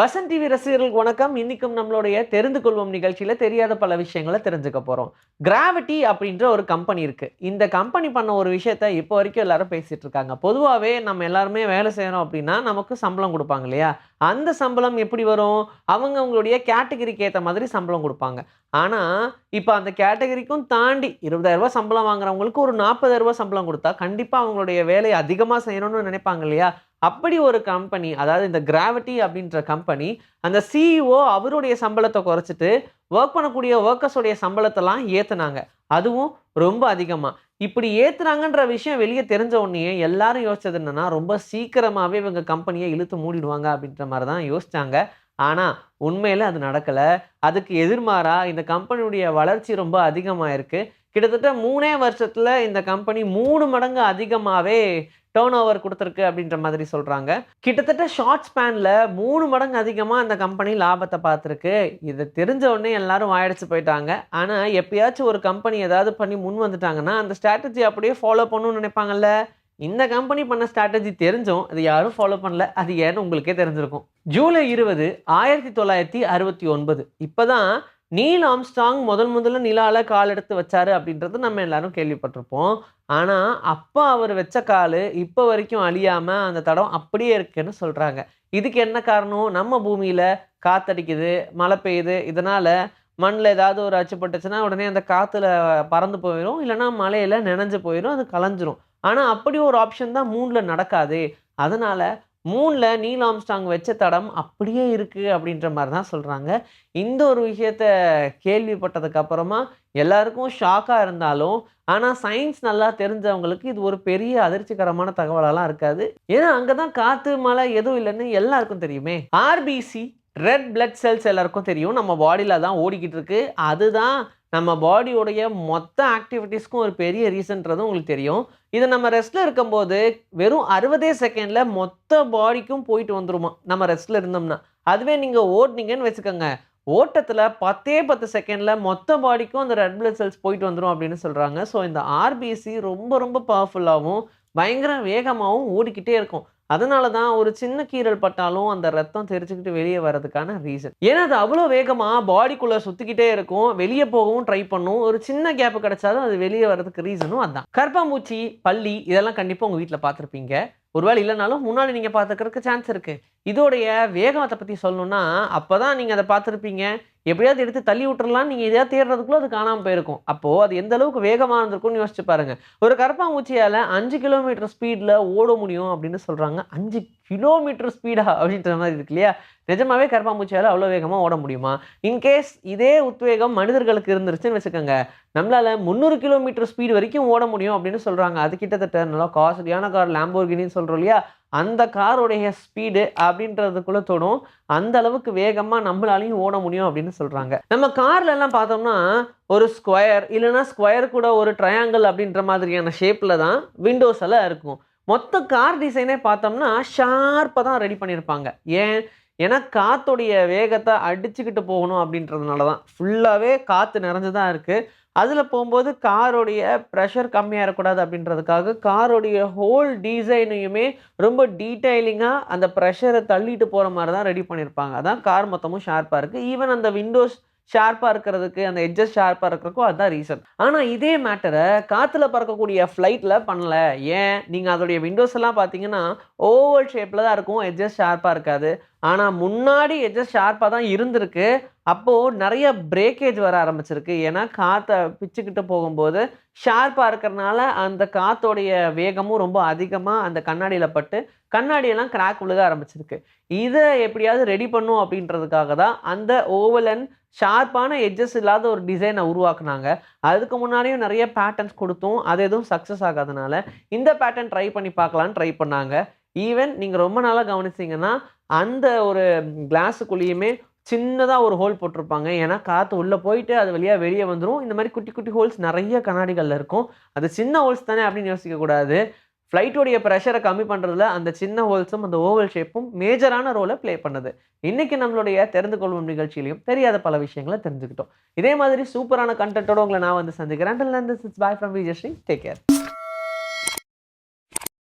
Vasanth TV ரசிகர்களுக்கு வணக்கம். இன்னைக்கும் நம்மளுடைய தெரிந்து கொள்வோம் நிகழ்ச்சியில் தெரியாத பல விஷயங்களை தெரிஞ்சுக்க போகிறோம் கிராவிட்டி அப்படின்ற ஒரு கம்பெனி இருக்குது இந்த கம்பெனி பண்ண ஒரு விஷயத்த இப்போ வரைக்கும் எல்லாரும் பேசிகிட்டு இருக்காங்க. பொதுவாகவே நம்ம எல்லாருமே வேலை செய்கிறோம் அப்படின்னா நமக்கு சம்பளம் கொடுப்பாங்க இல்லையா? அந்த சம்பளம் எப்படி வரும்? அவங்க அவங்களுடைய கேட்டகரிக்கு ஏற்ற மாதிரி சம்பளம் கொடுப்பாங்க. ஆனால் இப்போ அந்த கேட்டகரிக்கும் தாண்டி இருபதாயிரரூபா சம்பளம் வாங்குறவங்களுக்கு ஒரு நாற்பதாயிரரூபா சம்பளம் கொடுத்தா கண்டிப்பாக அவங்களுடைய வேலையை அதிகமாக செய்யணும்னு நினைப்பாங்க இல்லையா? அப்படி ஒரு கம்பெனி அதாவது இந்த கிராவிட்டி அப்படின்ற கம்பெனி அந்த சிஇஓ அவருடைய சம்பளத்தை குறைச்சிட்டு ஒர்க் பண்ணக்கூடிய ஒர்க்கர்ஸுடைய சம்பளத்தெல்லாம் ஏற்றுனாங்க அதுவும் ரொம்ப அதிகமாக இப்படி ஏற்றுனாங்கன்ற விஷயம் வெளியே தெரிஞ்ச உடனே எல்லாரும் யோசிச்சது என்னென்னா ரொம்ப சீக்கிரமாகவே இவங்க கம்பெனியை இழுத்து மூடிடுவாங்க அப்படின்ற மாதிரி தான் யோசித்தாங்க ஆனால் உண்மையில் அது நடக்கலை. அதுக்கு எதிர்மாறாக இந்த கம்பெனியுடைய வளர்ச்சி ரொம்ப அதிகமாக இருக்குது கிட்டத்தட்ட மூணே வருஷத்தில் இந்த கம்பெனி மூணு மடங்கு அதிகமாகவே டேர்ன் ஓவர் கொடுத்துருக்கு அப்படின்ற மாதிரி சொல்கிறாங்க கிட்டத்தட்ட ஷார்ட் ஸ்பேனில் மூணு மடங்கு அதிகமாக அந்த கம்பெனி லாபத்தை பார்த்துருக்கு. இதை தெரிஞ்ச உடனே எல்லாரும் வாயடிச்சு போயிட்டாங்க. ஆனால் எப்பயாச்சும் ஒரு கம்பெனி ஏதாவது பண்ணி முன் வந்துட்டாங்கன்னா அந்த ஸ்ட்ராட்டஜி அப்படியே ஃபாலோ பண்ணணும்னு நினைப்பாங்கல்ல? இந்த கம்பெனி பண்ண ஸ்ட்ராட்டஜி தெரிஞ்சும் அது யாரும் ஃபாலோ பண்ணல. அது ஏன்னு உங்களுக்கே தெரிஞ்சிருக்கும். ஜூலை இருபது ஆயிரத்தி தொள்ளாயிரத்தி அறுபத்தி ஒன்பது. இப்போதான் நீல் ஆம்ஸ்டாங் முதல் முதல்ல நிலால கால் எடுத்து வச்சாரு அப்படின்றது நம்ம எல்லாரும் கேள்விப்பட்டிருப்போம். ஆனால் அப்போ அவர் வச்ச கால் இப்போ வரைக்கும் அழியாமல் அந்த தடம் அப்படியே இருக்குன்னு சொல்கிறாங்க இதுக்கு என்ன காரணம்? நம்ம பூமியில் காத்தடிக்குது மழை பெய்யுது. இதனால் மண்ணில் ஏதாவது ஒரு அச்சுப்பட்டுச்சுன்னா உடனே அந்த காற்றுல பறந்து போயிடும் இல்லைன்னா மழையில் நினைஞ்சு போயிடும் அது கலைஞ்சிரும். ஆனால் அப்படி ஒரு ஆப்ஷன் தான் மூணில் நடக்காது. அதனால் மூணில் நீல் ஆம்ஸ்டாங் வச்ச தடம் அப்படியே இருக்குது அப்படின்ற மாதிரி தான் சொல்கிறாங்க இந்த ஒரு விஷயத்த கேள்விப்பட்டதுக்கப்புறமா எல்லாருக்கும் ஷாக்காக இருந்தாலும் ஆனால் சயின்ஸ் நல்லா தெரிஞ்சவங்களுக்கு இது ஒரு பெரிய அதிர்ச்சிகரமான தகவலெல்லாம் இருக்காது. ஏன்னா அங்கே தான் காற்று மழை எதுவும் இல்லைன்னு எல்லாருக்கும் தெரியுமே. ஆர்பிசி ரெட் பிளட் செல்ஸ் எல்லாருக்கும் தெரியும். நம்ம பாடியில் தான் ஓடிக்கிட்டு இருக்கு. அதுதான் நம்ம பாடியோடைய மொத்த ஆக்டிவிட்டீஸ்க்கும் ஒரு பெரிய ரீசன்றதும் உங்களுக்கு தெரியும். இது நம்ம ரெஸ்ட்டில் இருக்கும்போது வெறும் அறுபதே செகண்டில் மொத்த பாடிக்கும் போயிட்டு வந்துருமா? நம்ம ரெஸ்ட்டில் இருந்தோம்னா. அதுவே நீங்கள் ஓடுனீங்கன்னு வச்சுக்கோங்க. ஓட்டத்தில் பத்தே பத்து செகண்டில் மொத்த பாடிக்கும் அந்த ரெட் பிளட் செல்ஸ் போயிட்டு வந்துடும் அப்படின்னு சொல்கிறாங்க ஸோ இந்த ஆர்பிசி ரொம்ப ரொம்ப பவர்ஃபுல்லாகவும் பயங்கர வேகமாகவும் ஓடிக்கிட்டே இருக்கும். அதனால தான் ஒரு சின்ன கீரல் பட்டாலும் அந்த ரத்தம் தெரிச்சுக்கிட்டு வெளியே வர்றதுக்கான ரீசன் ஏன்னா அது அவ்வளோ வேகமாக பாடிக்குள்ளே சுற்றிக்கிட்டே இருக்கும். வெளியே போகவும் ட்ரை பண்ணும். ஒரு சின்ன கேப் கிடைச்சாலும் அது வெளியே வர்றதுக்கு ரீசனும் அதுதான் கர்ப்பாம்பூச்சி பள்ளி இதெல்லாம் கண்டிப்பாக உங்கள் வீட்டில் பார்த்துருப்பீங்க. ஒருவேளை இல்லைனாலும் முன்னாடி நீங்கள் பார்த்துக்கிறதுக்கு சான்ஸ் இருக்குது இதோடைய வேகத்தை பற்றி சொல்லணும்னா அப்போ தான் நீங்கள் அதை பார்த்துருப்பீங்க. எப்படியாவது எடுத்து தள்ளி விட்டுறலாம் நீங்கள் எதையாவது தேடுறதுக்குள்ளே அது காணாமல் போயிருக்கும். அப்போது அது எந்த அளவுக்கு வேகமாக இருந்திருக்கும்னு யோசிச்சு பாருங்கள் ஒரு கரப்பாம்பூச்சியால் அஞ்சு கிலோமீட்டர் ஸ்பீடில் ஓட முடியும் அப்படின்னு சொல்கிறாங்க அஞ்சு கிலோமீட்டர் ஸ்பீடா அப்படின்ற மாதிரி இருக்கு இல்லையா? நிஜமாவே கரப்பாம்பூச்சியால் அவ்வளோ வேகமாக ஓட முடியுமா? இன்கேஸ் இதே உத்வேகம் மனிதர்களுக்கு இருந்துருச்சுன்னு வச்சுக்கோங்க. நம்மளால் முந்நூறு கிலோமீட்டர் ஸ்பீடு வரைக்கும் ஓட முடியும் அப்படின்னு சொல்கிறாங்க அது கிட்டத்தட்ட நல்லா காஸ்ட்லியான கார் லேம்போர்கினின்னு சொல்கிறோம் இல்லையா? அந்த காரோடைய ஸ்பீடு அப்படின்றதுக்குள்ள தோணும் அந்த அளவுக்கு வேகமாக நம்மளாலையும் ஓட முடியும் அப்படின்னு சொல்கிறாங்க நம்ம கார்ல எல்லாம் பார்த்தோம்னா ஒரு ஸ்கொயர் இல்லைன்னா ஸ்கொயர் கூட ஒரு ட்ரையாங்கிள் அப்படின்ற மாதிரியான ஷேப்பில் தான் விண்டோஸ் எல்லாம் இருக்கும். மொத்த கார் டிசைனே பார்த்தோம்னா ஷார்ப்பாக தான் ரெடி பண்ணியிருப்பாங்க. ஏன்? ஏன்னா காத்தோடைய வேகத்தை அடிச்சுக்கிட்டு போகணும் அப்படின்றதுனால தான் ஃபுல்லாகவே காற்று நிறைஞ்சு தான் இருக்குது அதில் போகும்போது காரோடைய ப்ரெஷர் கம்மியாக இருக்கக்கூடாது அப்படின்றதுக்காக காரோடைய ஹோல் டிசைனையுமே ரொம்ப டீட்டெயிலிங்காக அந்த ப்ரெஷரை தள்ளிட்டு போகிற மாதிரி தான் ரெடி பண்ணியிருப்பாங்க அதான் கார் மொத்தமும் ஷார்ப்பாக இருக்குது ஈவன் அந்த விண்டோஸ் ஷார்ப்பாக இருக்கிறதுக்கு அந்த எட்ஜஸ் ஷார்ப்பாக இருக்கிறதுக்கும் அதுதான் ரீசன் ஆனால் இதே மேட்டரை காற்றுல பறக்கக்கூடிய ஃப்ளைட்டில் பண்ணல. ஏன்? நீங்கள் அதோடைய விண்டோஸ் எல்லாம் பார்த்தீங்கன்னா ஓவல் ஷேப்பில் தான் இருக்கும். எட்ஜஸ் ஷார்ப்பாக இருக்காது. ஆனால் முன்னாடி எட்ஜஸ் ஷார்ப்பாக தான் இருந்திருக்கு. அப்போது நிறைய பிரேக்கேஜ் வர ஆரம்பிச்சிருக்கு. ஏன்னா காற்றை பிச்சுக்கிட்டு போகும்போது ஷார்ப்பாக இருக்கிறனால அந்த காத்தோடைய வேகமும் ரொம்ப அதிகமாக அந்த கண்ணாடியில் பட்டு கண்ணாடியெல்லாம் கிராக் விழுக ஆரம்பிச்சிருக்கு. இதை எப்படியாவது ரெடி பண்ணும் அப்படின்றதுக்காக தான் அந்த ஓவல் அண்ட் ஷார்ப்பான எட்ஜஸ் இல்லாத ஒரு டிசைனை உருவாக்குனாங்க. அதுக்கு முன்னாடியும் நிறைய பேட்டர்ன்ஸ் கொடுத்தும் அது எதுவும் சக்ஸஸ் ஆகாதனால இந்த பேட்டர்ன் ட்ரை பண்ணி பார்க்கலான்னு ட்ரை பண்ணாங்க. ஈவன் நீங்கள் ரொம்ப நாளாக கவனிச்சிங்கன்னா அந்த ஒரு கிளாஸுக்குள்ளேயுமே சின்னதாக ஒரு ஹோல் போட்டிருப்பாங்க. ஏன்னா காற்று உள்ளே போயிட்டு அது வழியாக வெளியே வந்துடும் இந்த மாதிரி குட்டி குட்டி ஹோல்ஸ் நிறைய கண்ணாடிகளில் இருக்கும். அது சின்ன ஹோல்ஸ் தானே அப்படின்னு யோசிக்கக்கூடாது ஃப்ளைட்டோடைய ப்ரெஷரை கம்மி பண்ணுறதுல அந்த சின்ன ஹோல்ஸும் அந்த ஓவல் ஷேப்பும் மேஜரான ரோலை ப்ளே பண்ணுது. இன்றைக்கி நம்மளுடைய தெரிந்து கொள்வோம் நிகழ்ச்சியிலையும் தெரியாத பல விஷயங்களை தெரிஞ்சுக்கிட்டோம். இதே மாதிரி சூப்பரான கண்டென்ட்டோட உங்களை நான் வந்து சந்திக்கிறேன். Bye from Vijayasri take care